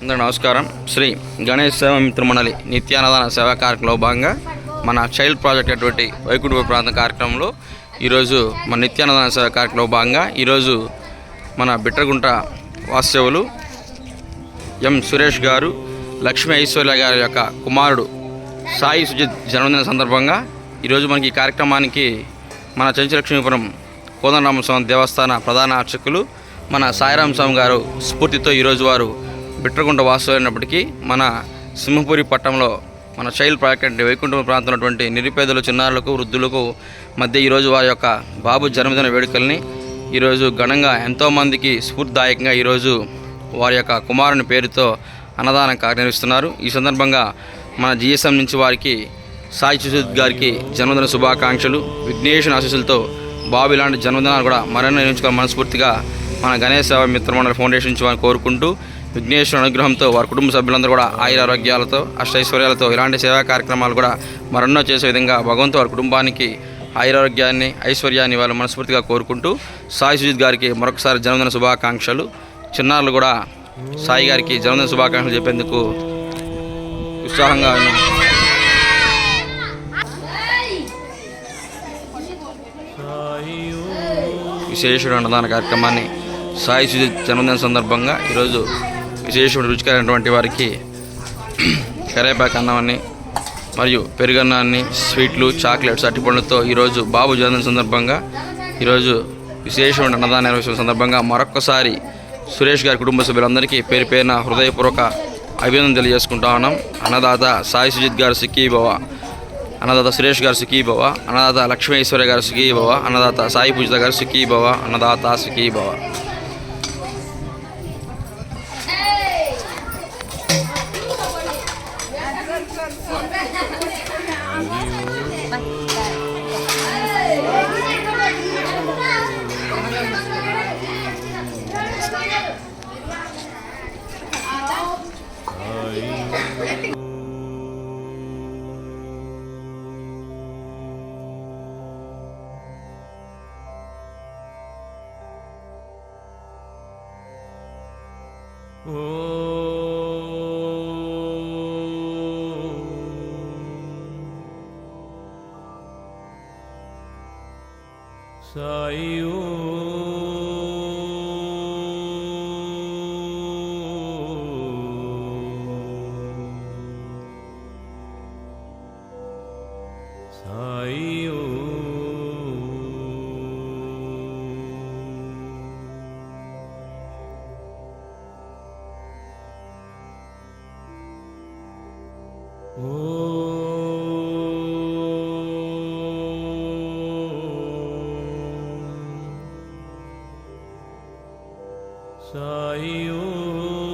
అందరూ నమస్కారం. శ్రీ గణేష్ సేవ మిత్రమండలి నిత్యానదాన సేవా కార్యక్రమంలో భాగంగా మన చైల్డ్ ప్రాజెక్ట్ అటువంటి వైకుంఠ ప్రాంత కార్యక్రమంలో ఈరోజు మన నిత్యానదాన సేవ కార్యక్రమంలో భాగంగా ఈరోజు మన బిట్రగుంట వాస్తవులు ఎం సురేష్ గారు లక్ష్మీ ఐశ్వర్య గారి యొక్క కుమారుడు సాయి సుజిత్ జన్మదిన సందర్భంగా ఈరోజు మనకి ఈ కార్యక్రమానికి మన చంచలక్ష్మీపురం కోదండరామస్వామి దేవస్థాన ప్రధాన అర్చకులు మన సాయిరామ స్వామి గారు స్ఫూర్తితో ఈరోజు వారు బిట్రగుండ వాసు అయినప్పటికీ మన సింహపురి పట్టణంలో మన చైల్డ్ ప్రాజెక్ట్ అంటే వైకుంఠం ప్రాంతంలో ఉన్నటువంటి నిరుపేదలు చిన్నారులకు వృద్ధులకు మధ్య ఈరోజు వారి యొక్క బాబు జన్మదిన వేడుకల్ని ఈరోజు ఘనంగా ఎంతోమందికి స్ఫూర్తిదాయకంగా ఈరోజు వారి యొక్క కుమారుని పేరుతో అన్నదానం కార్యనిర్వహిస్తున్నారు. ఈ సందర్భంగా మన జిఎస్ఎం నుంచి వారికి సాయి సుజిత్ గారికి జన్మదిన శుభాకాంక్షలు విఘ్నేషన్ ఆశీస్సులతో బాబు ఇలాంటి జన్మదినాలు కూడా మరెన్నో నిర్మించుకోవాలి మనస్ఫూర్తిగా మన గణేష్ సేవ మిత్రమండలి ఫౌండేషన్ నుంచి వారిని కోరుకుంటూ విఘ్నేశ్వర అనుగ్రహంతో వారి కుటుంబ సభ్యులందరూ కూడా ఆయుర ఆరోగ్యాలతో అష్టైశ్వర్యాలతో ఇలాంటి సేవా కార్యక్రమాలు కూడా మరెన్నో చేసే విధంగా భగవంతు వారి కుటుంబానికి ఆయురారోగ్యాన్ని ఐశ్వర్యాన్ని వాళ్ళు మనస్ఫూర్తిగా కోరుకుంటూ సాయి సుజిత్ గారికి మరొకసారి జన్మదిన శుభాకాంక్షలు. చిన్నారులు కూడా సాయి గారికి జన్మదిన శుభాకాంక్షలు చెప్పేందుకు ఉత్సాహంగా విశేషుడు అన్నదాన కార్యక్రమాన్ని సాయి సుజిత్ జన్మదిన సందర్భంగా ఈరోజు విశేషమైన రుచికరమైనటువంటి వారికి కరేపాకు అన్నాన్ని మరియు పెరుగన్నాన్ని స్వీట్లు చాక్లెట్స్ అట్టిపండ్లతో ఈరోజు బాబు జన్మదిన సందర్భంగా ఈరోజు విశేషమైన అన్నదాన నిర్వహించిన సందర్భంగా మరొక్కసారి సురేష్ గారి కుటుంబ సభ్యులందరికీ పేరు పేరున హృదయపూర్వక అభినందన తెలియజేసుకుంటా ఉన్నాం. అన్నదాత సాయి సుజిత్ గారు సిక్కీభవ అన్నదాత సురేష్ గారు సుఖీ అన్నదాత లక్ష్మీశ్వర గారు సుఖీ అన్నదాత సాయి పూజిత గారు సుఖీ అన్నదాత సుఖీ Oh. సాయో సాయో సాయో